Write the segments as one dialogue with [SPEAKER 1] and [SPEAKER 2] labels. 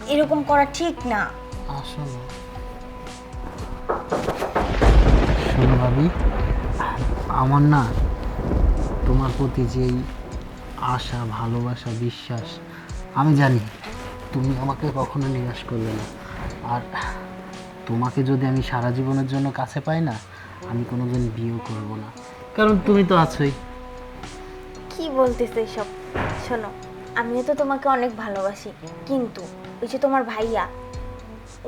[SPEAKER 1] এরকম করা ঠিক না।
[SPEAKER 2] আসলে। শোনো ভাবি আমার না তোমার প্রতি যেই আশা ভালোবাসা বিশ্বাস আমি জানি তুমি আমাকে কখনো নিরাশ করবে না। আর তোমাকে যদি আমি সারা জীবনের জন্য কাছে পাই না আমি কোনোদিন বিয়েও করব না। কারণ তুমি তো আছোই।
[SPEAKER 1] কি বলতেছে এসব? শোনো আমিও তো তোমাকে অনেক ভালোবাসি। কিন্তু ওই যে তোমার ভাইয়া,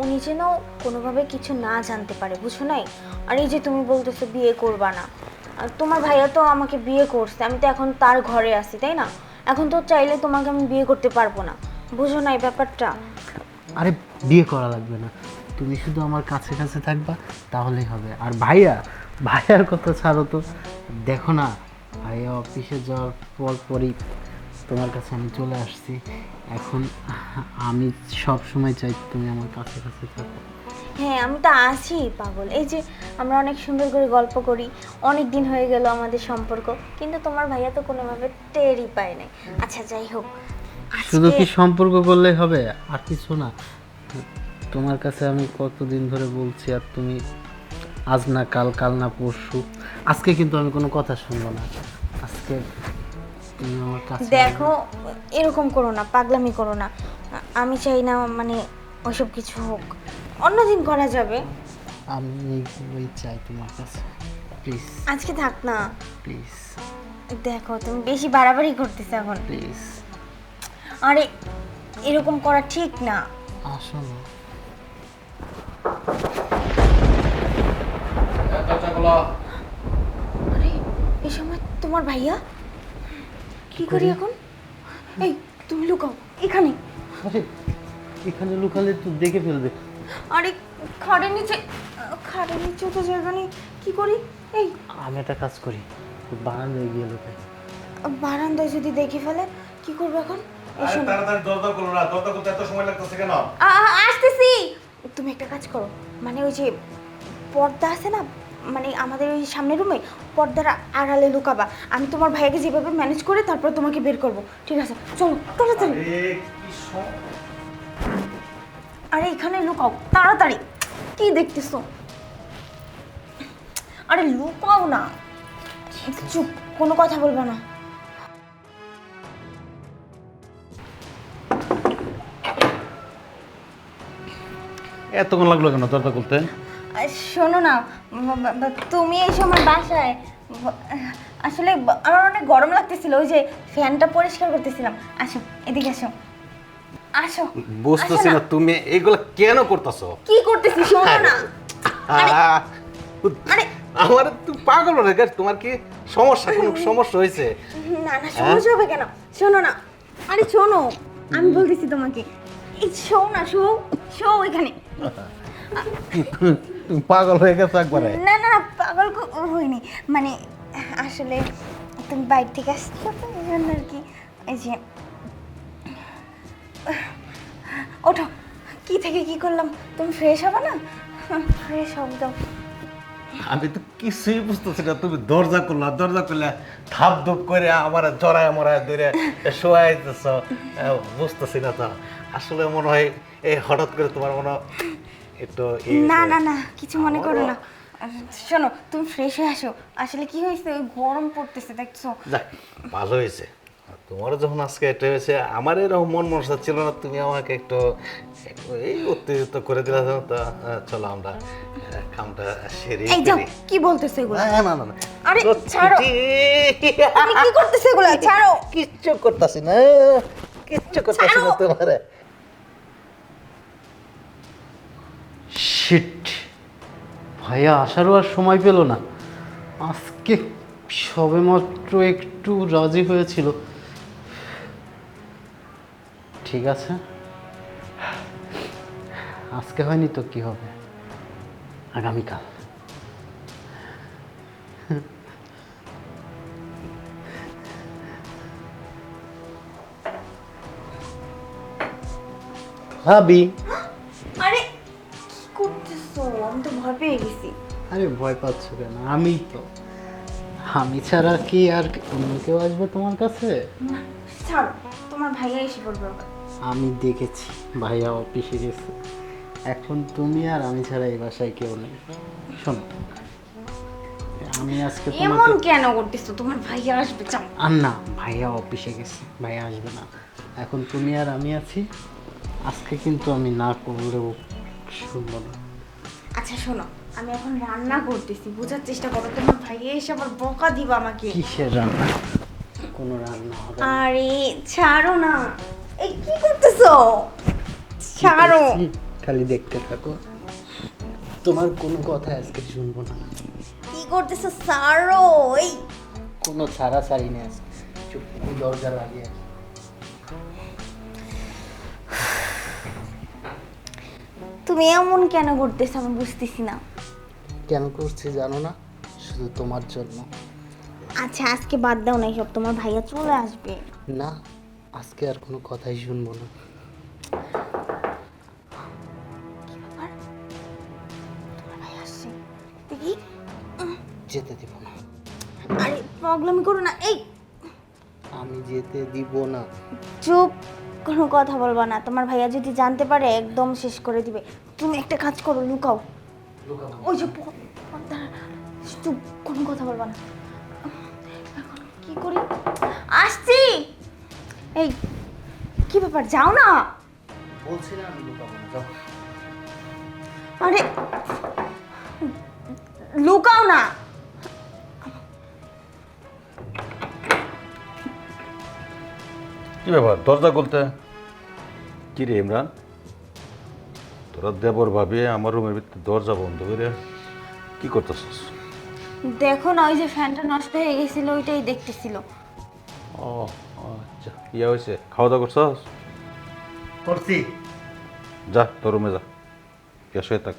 [SPEAKER 1] উনি যেন কোনোভাবে কিছু না জানতে পারে, বুঝো নাই? আর এই যে তুমি বলতেছো বিয়ে করবা না তোমার ভাইয়া তো আমাকে বিয়ে করছে, আমি তো এখন তার ঘরে আছি, তাই না? এখন তো চাইলে তোমাকে আমি বিয়ে করতে পারব না, বুঝো নাই ব্যাপারটা?
[SPEAKER 2] আরে, বিয়ে করা লাগবে না। তুমি শুধু আমার কাছে কাছে থাকবা, তাহলেই হবে। আর ভাইয়া, ভাইয়ার কথা ছাড়ো তো। দেখো না, ভাইয়া অফিসে যাওয়ার পর পরই তোমার কাছে আমি চলে আসছি। এখন আমি সব সময় চাই তুমি আমার কাছে কাছে থাকো।
[SPEAKER 1] হ্যাঁ আমি তো আছি পাগল। এই যে আমরা অনেক সুন্দর করে গল্প করি অনেক দিন হয়ে গেল আমাদের সম্পর্ক কিন্তু তোমার ভাইয়া তো কোনোভাবে টেরই পায় নাই। আচ্ছা যাই হোক।
[SPEAKER 2] শুধু কি সম্পর্ক করলেই হবে? আর কিছু না। তোমার কাছে আমি কতদিন ধরে বলছি আর তুমি আজ না কাল কাল না পরশু। আজকে কিন্তু আমি কোনো কথা শুনব না। আজকে তুমি আমার কাছে
[SPEAKER 1] দেখো এরকম করো না পাগলামি করো না। আমি চাই না মানে ওসব কিছু হোক। অন্যদিন করা যাবে।
[SPEAKER 2] আমি এইগুলোই চাই তোমার কাছে। প্লিজ
[SPEAKER 1] আজকে থাক না।
[SPEAKER 2] প্লিজ
[SPEAKER 1] দেখো তুমি বেশি বাড়াবাড়ি করতেছো এখন।
[SPEAKER 2] প্লিজ
[SPEAKER 1] আরে এরকম করা ঠিক না।
[SPEAKER 2] আসো না।
[SPEAKER 1] আরে এই সময় তোমার ভাইয়া? কি করি এখন? এই তুমি লুকাও এখানে।
[SPEAKER 2] আরে এখানে লুকালে তো দেখে ফেলবে।
[SPEAKER 1] আরে খাটের নিচে খাটের নিচে তো জায়গা নেই কি করি? এই।
[SPEAKER 2] আমি একটা কাজ করি বারান্দায় গিয়ে লুকাই।
[SPEAKER 1] বারান্দায় যদি দেখে ফেলে কি করব এখন?
[SPEAKER 3] তাড়াতাড়ি দরজা করো না দরজা করতে এত সময় লাগতেছে কেন?
[SPEAKER 1] আ, আ, আসতেছি। তুমি একটা কাজ করো মানে ওই যে পর্দা আছে না মানে আমাদের ওই সামনের রুমে পর্দার আড়ালে লুকাবা। আমি তোমার ভাইয়াকে যেভাবে ম্যানেজ করে তারপর তোমাকে বের করব। ঠিক আছে? চলো তাড়াতাড়ি
[SPEAKER 3] আরে
[SPEAKER 1] এখানে লুকাও। তাড়াতাড়ি। কি দেখতেছো? আরে লুকাও না। চুপ কোনো কথা বলব না।
[SPEAKER 3] এতক্ষণ লাগল কেন দরজা করতে
[SPEAKER 1] আর শোনো না তুমি এসো আমার বাসায়। আসলে আমার অনেক গরম লাগতেছিল ওই যে ফ্যানটা পরিষ্কার করতেছিলাম। আসো এদিকে আসো। আসো
[SPEAKER 3] বুঝতেছি না তুমি এগুলো কেন করতেছো?
[SPEAKER 1] কি করতেছি শোনো না। আরে- আরে।
[SPEAKER 3] আমার তুমি পাগল হয়ে গেছ তোমার কি সমস্যা কোনো সমস্যা হয়েছে?
[SPEAKER 1] না না সমস্যা হবে কেন? শোনো না। আরে শোনো আমি বলতেছি তোমাকে। এই শো না শো শো এখানে।
[SPEAKER 3] তুমি পাগল হয়ে গেছো একবারে?
[SPEAKER 1] না না পাগল কো- হইনি মানে আসলে তুমি বাইরে থেকে আসছো তো এই জন্য আর কি। এই যে ওঠো। কি থেকে কি করলাম? তুমি ফ্রেশ হবে না? ফ্রেশ হব দাও
[SPEAKER 3] আমি তো কিছুই বুঝতেছি না তুমি দরজা করলা দরজা করলে ধাপ ধুপ করে আমার জড়ায় মরায় ধরে শোয়াইতেছ বুঝতেছি না তো। আসলে মনে হয় এই হঠাৎ করে তোমার মনে
[SPEAKER 1] না না না কিছু মনে করো না। শোনো তুমি ফ্রেশ হয়ে আসো। আসলে কি হয়েছে? ওই গরম পড়তেছে দেখছ?
[SPEAKER 3] যাক ভালো হয়েছে। তোমারও যখন আজকে এটা হয়েছে আমার এরকম মন মনসা ছিল না তুমি আমাকে একটু এই উত্তেজিত করে দিলা তো চলো আমরা কামটা সেরে
[SPEAKER 1] এই যাও কি বলতেছো এগুলো?
[SPEAKER 3] না না না
[SPEAKER 1] আরে। ছাড়ো। তুমি কি করতেছো এগুলো? ছাড়ো।
[SPEAKER 3] কিচ্ছু করতেছি না কিচ্ছু করতেছি না। তোমার।
[SPEAKER 2] শিট ভাইয়া, আসারও আর সময় পেল না। আজকে সবেমাত্র একটু রাজি হয়েছিল। ঠিক আছে। আজকে হয়নি তো কি হবে? আগামীকাল।
[SPEAKER 3] ভাবি।
[SPEAKER 1] আরে ভয়
[SPEAKER 2] পাচ্ছ কেন? আমি তো। আমি ছাড়া কি আর অন্য কেউ আসবে তোমার কাছে?
[SPEAKER 1] ছাড়ো তোমার ভাইয়া এসে পড়বে আবার।
[SPEAKER 2] আমি দেখেছি ভাইয়া অফিসে গেছে। এখন তুমি আর আমি ছাড়া এই বাসায় কেউ নেই। শোনো আমি আজকে
[SPEAKER 1] এমন
[SPEAKER 2] তোমাকে
[SPEAKER 1] কেন করতেছো? তোমার ভাইয়া আসবে চাও
[SPEAKER 2] আর না ভাইয়া অফিসে গেছে ভাইয়া আসবে না। এখন তুমি আর আমি আছি আজকে কিন্তু আমি না করলেও শুনব না।
[SPEAKER 1] আচ্ছা শোনো আমি এখন রান্না করতেছি বোঝার চেষ্টা করো তোমার ভাইয়া এসে আবার বকা দিবা আমাকে।
[SPEAKER 2] কিসের রান্না? কোনো রান্না হবে
[SPEAKER 1] আরে ছাড়ো না। এই কি করতেছো? ছাড়ো।
[SPEAKER 2] খালি দেখতে থাকো। তোমার কোনো কথা আজকে শুনব না।
[SPEAKER 1] কি করতেছো? ছাড়ো এই।
[SPEAKER 2] কোনো ছাড়া ছাড়ি নেই আজকে। চুপ করে দরজা লাগিয়ে
[SPEAKER 1] তুমি এমন কেন করতেছো আমি বুঝতেছি না।
[SPEAKER 2] কেন করছি জানো না? শুধু তোমার জন্য।
[SPEAKER 1] আচ্ছা আজকে বাদ দাও না সব তোমার ভাইয়া চলে আসবে।
[SPEAKER 2] না আজকে আর কোনো কথাই শুনব না।
[SPEAKER 1] দেখি।
[SPEAKER 2] যেতে দিব না।
[SPEAKER 1] আরে প্রবলেম করো না এই।
[SPEAKER 2] আমি যেতে দিব না।
[SPEAKER 1] চুপ কোনো কথা বলবা না। তোমার ভাইয়া যদি জানতে পারে একদম শেষ করে দিবে। তুমি একটা কাজ করো লুকাও। ওই যে চুপ কোনো কথা বলবা না। এখন কি করি? আসছি! এই কি ব্যাপার? যাও না!
[SPEAKER 2] বলছি না আমি লুকাবো না যাও।
[SPEAKER 1] আরে লুকাও না!
[SPEAKER 3] কি ব্যাপার? দরজা খুলতে? কি রে ইমরান? তোরা দেবর ভাবি আমার রুমের ভিতরে দরজা বন্ধ করে কি করতেছিস?
[SPEAKER 1] দেখো না ওই যে ফ্যানটা নষ্ট হয়ে গেছিল ওইটাই দেখতেছিল।
[SPEAKER 3] ও আচ্ছা ইয়া হয়েছে খাওয়া দাওয়া করছস?
[SPEAKER 2] করছি।
[SPEAKER 3] যা তোর রুমে যা কে শুয়ে থাক।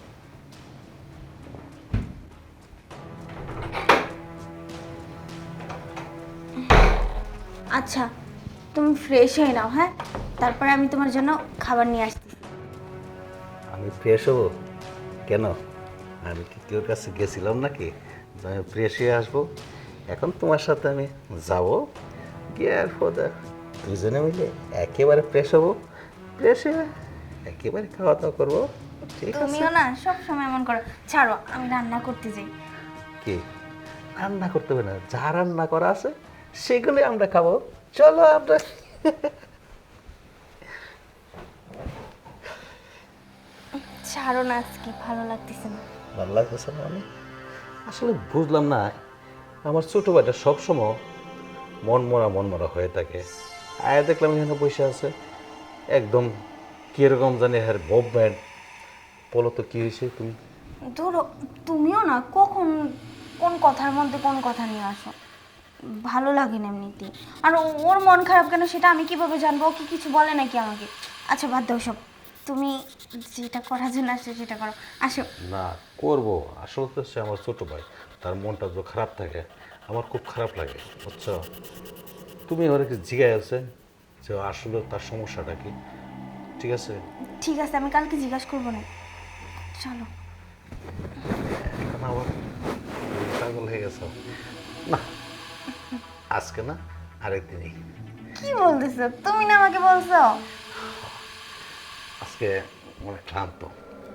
[SPEAKER 1] আচ্ছা তুমি ফ্রেশ হয়ে নাও হ্যাঁ? তারপরে আমি তোমার জন্য খাবার নিয়ে আসছি।
[SPEAKER 3] আমি ফ্রেশ হব? কেন? আমি কি তোর কাছে গেছিলাম নাকি? আমি ফ্রেশ হয়ে আসব। এখন তোমার সাথে আমি যাব। গিয়ে আর পরে দুজনে মিলে একেবারে ফ্রেশ হব। ফ্রেশ হয়ে একেবারে খাওয়া দাওয়া করব। ঠিক
[SPEAKER 1] তুমিও না সব সময় এমন করো। ছাড়ো আমি রান্না করতে যাই।
[SPEAKER 3] কি? রান্না করতে হবে না। যা রান্না করা আছে সেগুলো আমরা খাব। চলো আমরা।
[SPEAKER 1] ছাড়ো না আজকে ভালো লাগতেছে না।
[SPEAKER 3] ভালো লাগতেছে না মানে? আসলে বুঝলাম না, আমার ছোটো ভাইটা সবসময় মন মরা মন মরা হয়ে থাকে। আয়া দেখলাম এখানে বসে আছে। একদম কীরকম জানি হ্যার মুভমেন্ট বলো তো কী হয়েছে তুমি?
[SPEAKER 1] ধরো, তুমিও না, কখন কোন কথার মধ্যে কোন কথা নিয়ে আসো? ভালো লাগে না এমনিতে আর ওর মন খারাপ কেন সেটা আমি কীভাবে জানব? কি কিছু বলে নাকি আমাকে? আচ্ছা বাদ দাও সব। তুমি যেটা করার জন্য আসছো সেটা করো। আসো।
[SPEAKER 3] না করব। আসলে তো সে আমার ছোটো ভাই। তার মনটা তো খারাপ থাকে আমার খুব খারাপ লাগে বুঝছ? তুমি ওর কি জিগায় আছে? যে আসলে তার সমস্যাটা কি? ঠিক আছে?
[SPEAKER 1] ঠিক আছে আমি কালকে জিজ্ঞাসা করব না। চলো।
[SPEAKER 3] আবার পাগল হয়ে গেছে? না আজকে না আরেকদিনই।
[SPEAKER 1] কি বলতেছো? তুমি না আমাকে বলছো?
[SPEAKER 3] আজকে অনেক ক্লান্ত।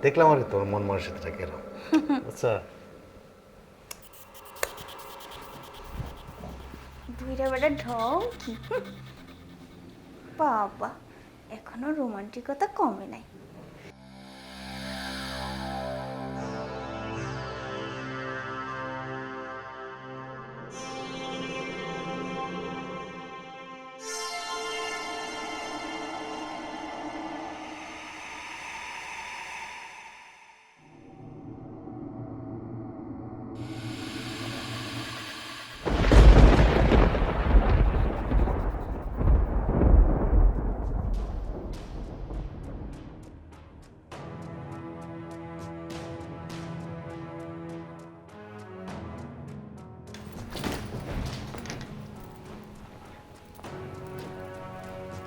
[SPEAKER 3] দেখলাম আর কি তোর মন মনের সাথে কেরম। আচ্ছা।
[SPEAKER 1] দুইটা বেটা ঢং। কি বাবা এখনও রোমান্টিকতা কমে নাই।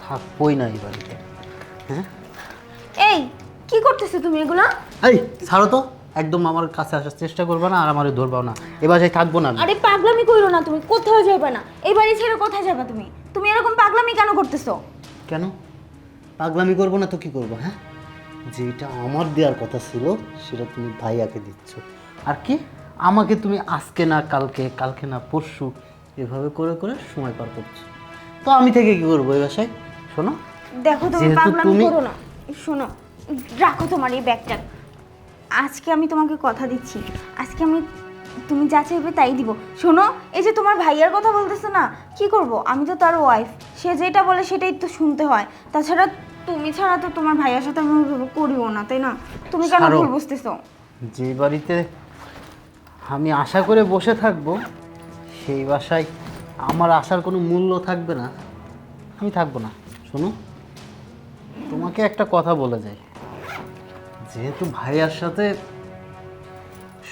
[SPEAKER 2] থাকবোই না এই বাড়িতে। হ্যাঁ?
[SPEAKER 1] এই কি করতেছো তুমি এগুলা?
[SPEAKER 2] এই ছাড়ো তো। একদম আমার কাছে আসার চেষ্টা করবে না আর আমারে ধরবাও না। এ বাসায় থাকব না আমি।
[SPEAKER 1] আরে পাগলামি কইরো না তুমি কোথাও যাবে না। এই বাড়ি ছেড়ে কোথায় যাবে তুমি? তুমি এরকম পাগলামি কেন করতেছো?
[SPEAKER 2] কেন? পাগলামি করব না তো কি করব হ্যাঁ? যেটা আমার দেওয়ার কথা ছিল সেটা তুমি ভাইয়াকে দিচ্ছ। আর কি? আমাকে তুমি আজকে না কালকে কালকে না পরশু এভাবে করে করে সময় পার করছ। তো আমি থেকে কি করব এই বাসায়? শোনো।
[SPEAKER 1] দেখো তুমি
[SPEAKER 2] যেহেতু
[SPEAKER 1] পাগলামি
[SPEAKER 2] তুমি-
[SPEAKER 1] করো না। শোনো রাখো তোমার এই ব্যাগটা। আজকে আমি তোমাকে কথা দিচ্ছি। আজকে আমি তুমি যা চাইবে তাই দিব। শোনো এই যে তোমার ভাইয়ার কথা বলতেছো না কি করব? আমি তো তার ওয়াইফ সে যেটা বলে সেটাই তো শুনতে হয়। তাছাড়া তুমি ছাড়া তো তোমার ভাইয়ার সাথে আমি ওইভাবে করিও না তাই না? তুমি কেন
[SPEAKER 2] ছাড়ো।
[SPEAKER 1] ভুল বুঝতেছো?
[SPEAKER 2] যে বাড়িতে আমি আশা করে বসে থাকব সেই বাসায় আমার আশার কোনো মূল্য থাকবে না। আমি থাকব না। শোনো, তোমাকে একটা কথা বলে যাই। যেহেতু ভাইয়ার সাথে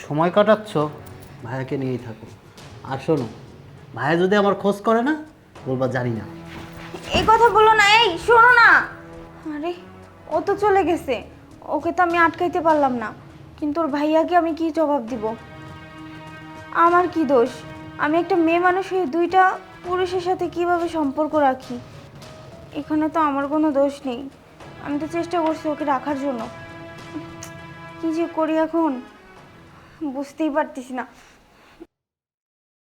[SPEAKER 2] সময় কাটাচ্ছ, ভাইয়াকে নিয়েই থাকো। আর শোনো, ভাইয়া যদি আমার খোঁজ করে না, বলবা জানি না।
[SPEAKER 1] এই কথা বলো না, এই শোনো না। আরে, ও তো চলে গেছে। ওকে তো আমি আটকাইতে পারলাম না। কিন্তু ওর ভাইয়াকে আমি কি জবাব দিব? আমার কি দোষ? আমি একটা মেয়ে মানুষ হয়ে দুইটা পুরুষের সাথে কীভাবে সম্পর্ক রাখি? এখানে তো আমার কোনো দোষ নেই। আমি তো চেষ্টা করছি ওকে রাখার জন্য। কি যে করি এখন? বুঝতেই পারতিস না।